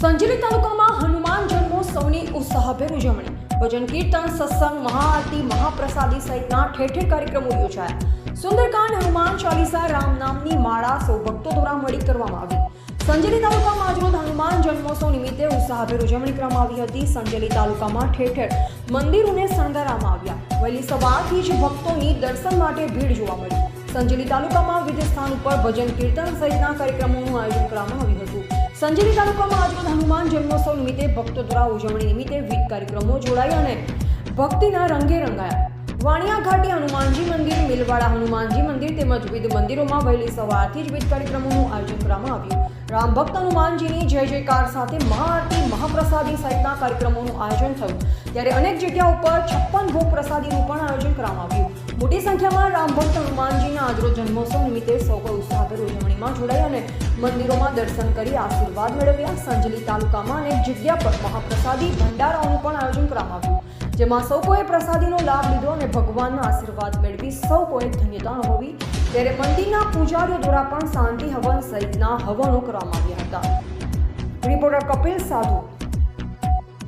સંજેલી તાલુકામાં હનુમાન જન્મોત્સવની ઉત્સાહભેર ઉજવણી. ભજન કીર્તન, સત્સંગ, મહાઆરતી, મહાપ્રસાદી સહિતના ઠેર ઠેર કાર્યક્રમો યોજાયા. સુંદરકાંડ, હનુમાન ચાલીસા, રામ નામની માળા સૌ ભક્તો દ્વારા મળી કરવામાં આવી. સંજેલી તાલુકામાં આજરોજ હનુમાન જન્મોત્સવ નિમિત્તે ઉત્સાહભેર ઉજવણી કરવામાં આવી હતી. સંજેલી તાલુકામાં ઠેર ઠેર મંદિરોને શણગારવામાં આવ્યા. વહેલી સવારથી જ ભક્તોની દર્શન માટે ભીડ જોવા મળી. સંજેલી તાલુકામાં વિવિધ સ્થાન ઉપર ભજન કીર્તન સહિતના કાર્યક્રમોનું આયોજન કરવામાં આવ્યું હતું. સંજેલી તાલુકામાં આજરોજ હનુમાન જન્મોત્સવ નિમિત્તે ભક્તો દ્વારા ઉજવણી નિમિત્તે વિવિધ કાર્યક્રમો જોડાયા અને ભક્તિના રંગે રંગાયા. વાણિયા ઘાટી હનુમાનજી મંદિર, મિલવાડા હનુમાનજી મંદિર તેમજ વિવિધ મંદિરોમાં વહેલી સવારથી જ વિવિધ કાર્યક્રમોનું આયોજન કરવામાં આવ્યું. રામ ભક્ત હનુમાનજીની જય જયકાર સાથે મહાઆરતી, મહાપ્રસાદી સહિતના કાર્યક્રમોનું આયોજન થયું. ત્યારે અનેક જગ્યા ઉપર છપ્પન ભોગ પ્રસાદીનું પણ આયોજન કરવામાં આવ્યું. મોટી સંખ્યામાં રામ ભક્ત હનુમાનજીના આજરો જન્મોત્સવ નિમિત્તે સૌ કોઈ ઉત્સાહભેર ઉજવણીમાં જોડાઈ અને મંદિરોમાં દર્શન કરી આશીર્વાદ મેળવ્યા. સંજલી તાલુકામાં અનેક જગ્યા પર મહાપ્રસાદી ભંડારાઓનું પણ આયોજન કરવામાં આવ્યું. જેમાં સૌ કોઈએ પ્રસાદીનો લાભ લીધો અને ભગવાનના આશીર્વાદ મેળવી સૌ કોઈ ધન્યતા અનુભવી. ત્યારે મંદિરના પૂજારીઓ દ્વારા પણ શાંતિ હવન સહિતના હવનો કરવામાં આવ્યા હતા. રિપોર્ટર કપિલ સાધુ